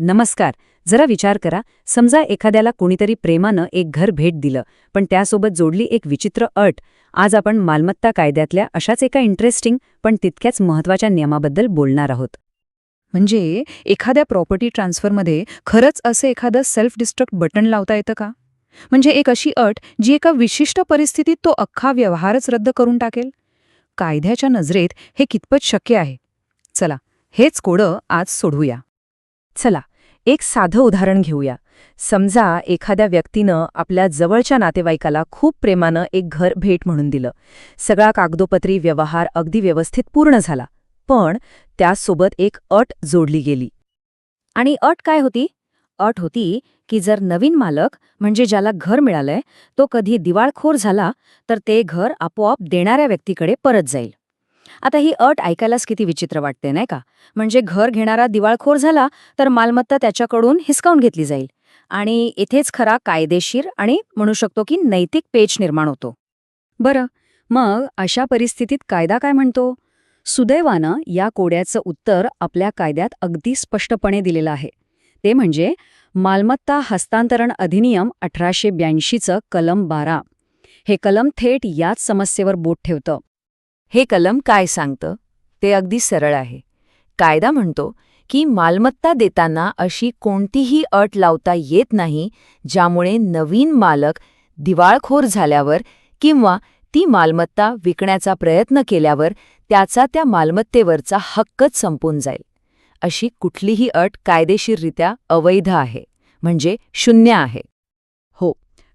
नमस्कार. जरा विचार करा. समजा एखाद्याला कोणीतरी प्रेमानं एक घर भेट दिलं पण त्यासोबत जोडली एक विचित्र अट. आज आपण मालमत्ता कायद्यातल्या अशाच एका इंटरेस्टिंग पण तितक्याच महत्त्वाच्या नियमाबद्दल बोलणार आहोत. म्हणजे एखाद्या प्रॉपर्टी ट्रान्सफरमध्ये खरंच असं एखादं सेल्फ डिस्ट्रक्ट बटन लावता येतं का? म्हणजे एक अशी अट जी एका विशिष्ट परिस्थितीत तो अख्खा व्यवहारच रद्द करून टाकेल? कायद्याच्या नजरेत हे कितपत शक्य आहे? चला हेच कोडं आज सोडवूया. चला एक साधं उदाहरण घेऊया. समजा एखाद्या व्यक्तीनं आपल्या जवळच्या नातेवाईकाला खूप प्रेमानं एक घर भेट म्हणून दिलं. सगळा कागदोपत्री व्यवहार अगदी व्यवस्थित पूर्ण झाला. पण त्यासोबत एक अट जोडली गेली. आणि अट काय होती? अट होती की जर नवीन मालक म्हणजे ज्याला घर मिळालंय तो कधी दिवाळखोर झाला तर ते घर आपोआप देणाऱ्या व्यक्तीकडे परत जाईल. आता ही अट ऐकायलाच किती विचित्र वाटते नाही का? म्हणजे घर घेणारा दिवाळखोर झाला तर मालमत्ता त्याच्याकडून हिसकावून घेतली जाईल. आणि इथेच खरा कायदेशीर आणि म्हणू शकतो की नैतिक पेच निर्माण होतो. बरं मग अशा परिस्थितीत कायदा काय म्हणतो? सुदैवानं या कोड्याचं उत्तर आपल्या कायद्यात अगदी स्पष्टपणे दिलेलं आहे. ते म्हणजे मालमत्ता हस्तांतरण अधिनियम अठराशे ब्याऐंशीचं कलम बारा. हे कलम थेट याच समस्येवर बोट ठेवतं. हे कलम काय सांगतं? ते अगदी सरळ आहे. कायदा म्हणतो की मालमत्ता देताना अशी कोणतीही अट लावता येत नाही ज्यामुळे नवीन मालक दिवाळखोर झाल्यावर किंवा ती मालमत्ता विकण्याचा प्रयत्न केल्यावर त्याचा त्या मालमत्तेवरचा हक्कच संपून जाईल. अशी कुठलीही अट कायदेशीररित्या अवैध आहे म्हणजे शून्य आहे. हो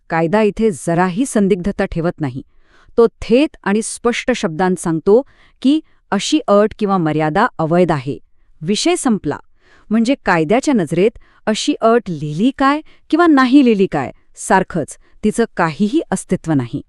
कायदा इथे जराही संदिग्धता ठेवत नाही. तो थेट आणि स्पष्ट शब्दांत सांगतो की अशी अट किंवा मर्यादा अवैध आहे. विषय संपला. म्हणजे कायद्याच्या नजरेत अशी अट लिहिली काय किंवा नाही लिहिली काय सारखंच तिचं काहीही अस्तित्व नाही.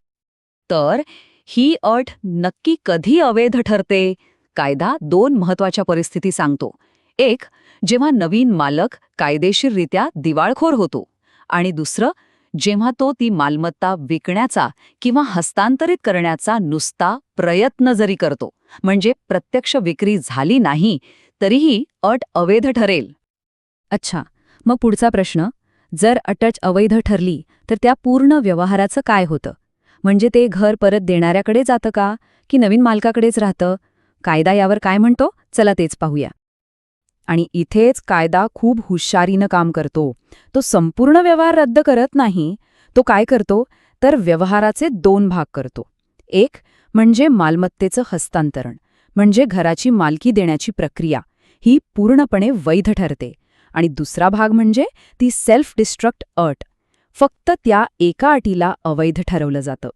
तर ही अट नक्की कधी अवैध ठरते? कायदा दोन महत्त्वाच्या परिस्थिती सांगतो. एक जेव्हा नवीन मालक कायदेशीररित्या दिवाळखोर होतो आणि दुसरं जेव्हा तो ती मालमत्ता विकण्याचा किंवा हस्तांतरित करण्याचा नुसता प्रयत्न जरी करतो म्हणजे प्रत्यक्ष विक्री झाली नाही तरीही अट अवैध ठरेल. अच्छा मग पुढचा प्रश्न. जर अटच अवैध ठरली तर त्या पूर्ण व्यवहाराचं काय होतं? म्हणजे ते घर परत देणाऱ्याकडे जातं का की नवीन मालकाकडेच राहतं? कायदा यावर काय म्हणतो? चला तेच पाहूया. आणि इथेच कायदा खूप हुशारीनं काम करतो. तो संपूर्ण व्यवहार रद्द करत नाही तो काय करतो? तर व्यवहाराचे दोन भाग करतो. एक म्हणजे मालमत्तेचं हस्तांतरण म्हणजे घराची मालकी देण्याची प्रक्रिया. ही पूर्णपणे वैध ठरते. आणि दुसरा भाग म्हणजे ती सेल्फ डिस्ट्रक्ट अट. फक्त त्या एका अटीला अवैध ठरवलं जातं.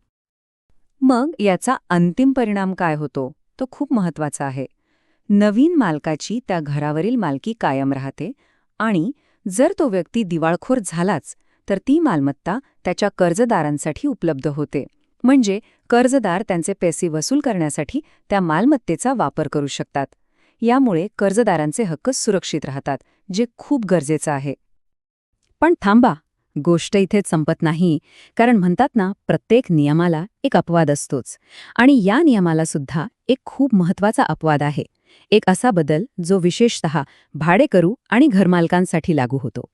मग याचा अंतिम परिणाम काय होतो? तो खूप महत्त्वाचा आहे. नवीन मालकाची त्या घरावरील मालकी कायम राहते आणि जर तो व्यक्ती दिवाळखोर झालाच तर ती मालमत्ता त्याच्या कर्जदारांसाठी उपलब्ध होते. म्हणजे कर्जदार त्यांचे पैसे वसूल करण्यासाठी त्या मालमत्तेचा वापर करू शकतात. यामुळे कर्जदारांचे हक्क सुरक्षित राहतात जे खूप गरजेचं आहे. पण थांबा. गोष्ट इथेच संपत नाही कारण म्हणतात ना प्रत्येक नियमाला एक अपवाद असतोच. आणि या नियमाला सुद्धा एक खूप महत्त्वाचा अपवाद आहे. एक असा बदल जो विशेषतः भाडेकरू आणि घरमालकांसाठी लागू होतो.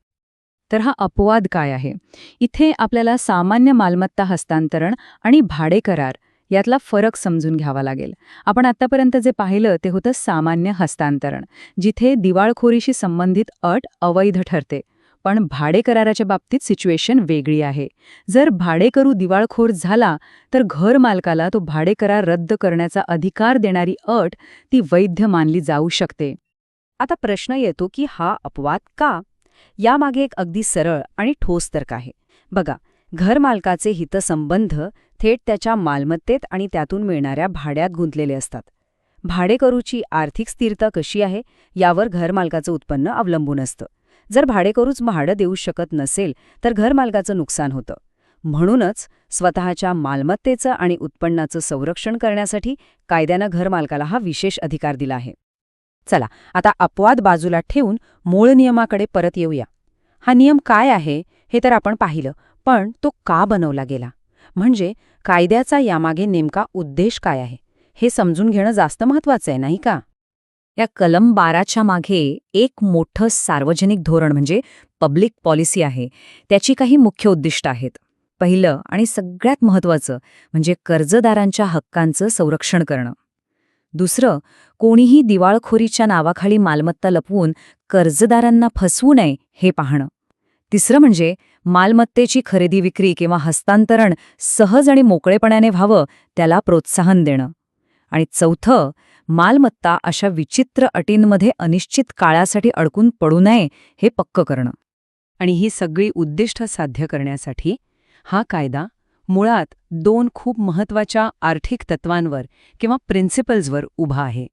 तर हा अपवाद काय आहे? इथे आपल्याला सामान्य मालमत्ता हस्तांतरण आणि भाडे करार यातला फरक समजून घ्यावा लागेल. आपण आतापर्यंत जे पाहिलं ते होतं सामान्य हस्तांतरण जिथे दिवाळखोरीशी संबंधित अट अवैध ठरते. पण भाडेकराराच्या बाबतीत सिच्युएशन वेगळी आहे. जर भाडेकरू दिवाळखोर झाला तर घर मालकाला तो भाडेकरार रद्द करण्याचा अधिकार देणारी अट ती वैध मानली जाऊ शकते. आता प्रश्न येतो की हा अपवाद का? यामागे एक अगदी सरळ आणि ठोस तर्क आहे. बघा घरमालकाचे हितसंबंध थेट त्याच्या मालमत्तेत आणि त्यातून मिळणाऱ्या भाड्यात गुंतलेले असतात. भाडेकरूची आर्थिक स्थिरता कशी आहे यावर घरमालकाचं उत्पन्न अवलंबून असतं. जर भाडेकरूच भाडं देऊ शकत नसेल तर घरमालकाचं नुकसान होतं. म्हणूनच स्वतःच्या मालमत्तेचं आणि उत्पन्नाचं संरक्षण करण्यासाठी कायद्यानं घरमालकाला हा विशेष अधिकार दिला आहे. चला आता अपवाद बाजूला ठेवून मूळ नियमाकडे परत येऊया. हा नियम काय आहे हे तर आपण पाहिलं पण तो का बनवला गेला? म्हणजे कायद्याचा यामागे नेमका उद्देश काय आहे? हे समजून घेणं जास्त महत्वाचं आहे नाही का? या कलम बाराच्या मागे एक मोठं सार्वजनिक धोरण म्हणजे पब्लिक पॉलिसी आहे. त्याची काही मुख्य उद्दिष्ट आहेत. पहिलं आणि सगळ्यात महत्त्वाचं म्हणजे कर्जदारांच्या हक्कांचं संरक्षण करणं. दुसरं कोणीही दिवाळखोरीच्या नावाखाली मालमत्ता लपवून कर्जदारांना फसवू नये हे पाहणं. तिसरं म्हणजे मालमत्तेची खरेदी विक्री किंवा हस्तांतरण सहज आणि मोकळेपणाने व्हावं त्याला प्रोत्साहन देणं. आणि चौथं मालमत्ता अशा विचित्र अटींमध्ये अनिश्चित काळासाठी अडकून पडू नये हे पक्क करणं. आणि ही सगळी उद्दिष्ट साध्य करण्यासाठी हा कायदा मुळात दोन खूप महत्त्वाच्या आर्थिक तत्वांवर किंवा प्रिन्सिपल्सवर उभा आहे.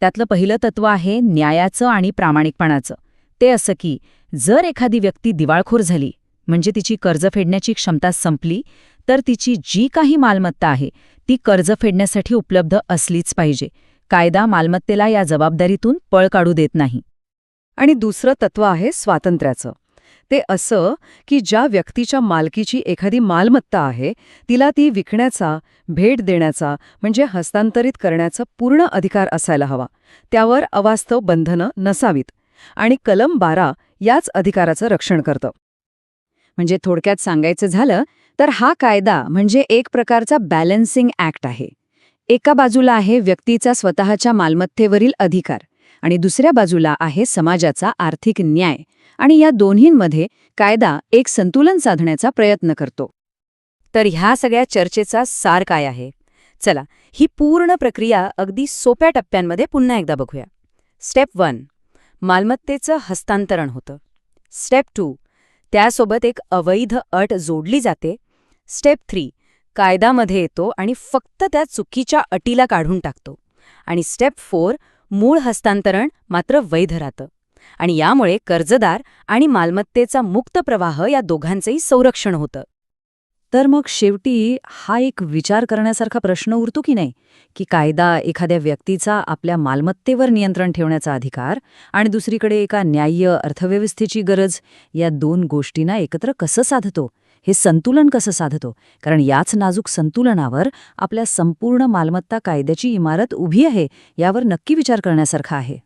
त्यातलं पहिलं तत्व आहे न्यायाचं आणि प्रामाणिकपणाचं. ते असं की जर एखादी व्यक्ती दिवाळखोर झाली म्हणजे तिची कर्ज फेडण्याची क्षमता संपली तर तिची जी काही मालमत्ता आहे ती कर्ज फेडण्यासाठी उपलब्ध असलीच पाहिजे. कायदा मालमत्तेला या जबाबदारीतून पळ काढू देत नाही. आणि दुसरं तत्व आहे स्वातंत्र्याचं. ते असं की ज्या व्यक्तीच्या मालकीची एखादी मालमत्ता आहे तिला ती विकण्याचा भेट देण्याचा म्हणजे हस्तांतरित करण्याचा पूर्ण अधिकार असायला हवा. त्यावर अवास्तव बंधनं नसावीत. आणि कलम बारा याच अधिकाराचं रक्षण करतं. म्हणजे थोडक्यात सांगायचं झालं तर हा कायदा म्हणजे एक प्रकारचा बॅलन्सिंग ॲक्ट आहे. एका बाजूला आहे व्यक्तीचा स्वतःच्या मालमत्तेवरील अधिकार आणि दुसऱ्या बाजूला आहे समाजाचा आर्थिक न्याय आणि या दोन्हींमध्ये कायदा एक संतुलन साधण्याचा प्रयत्न करतो. तर ह्या सगळ्या चर्चेचा सार काय आहे? चला ही पूर्ण प्रक्रिया अगदी सोप्या टप्प्यांमध्ये पुन्हा एकदा बघूया. स्टेप वन मालमत्तेचं हस्तांतरण होतं. स्टेप टू त्यासोबत एक अवैध अट जोडली जाते स्टेप थ्री कायदामध्ये येतो आणि फक्त त्या चुकीच्या अटीला काढून टाकतो. आणि स्टेप फोर मूळ हस्तांतरण मात्र वैध राहतं. आणि यामुळे कर्जदार आणि मालमत्तेचा मुक्त प्रवाह या दोघांचंही संरक्षण होतं. तर मग शेवटी हा एक विचार करण्यासारखा प्रश्न उरतो की नाही? की कायदा एखाद्या व्यक्तीचा आपल्या मालमत्तेवर नियंत्रण ठेवण्याचा अधिकार आणि दुसरीकडे एका न्याय्य अर्थव्यवस्थेची गरज या दोन गोष्टींना एकत्र कसं साधतो? हे संतुलन कसं साधतो? कारण याच नाजूक संतुलनावर आपल्या संपूर्ण मालमत्ता कायद्याची इमारत उभी आहे यावर नक्की विचार करण्यासारखा आहे.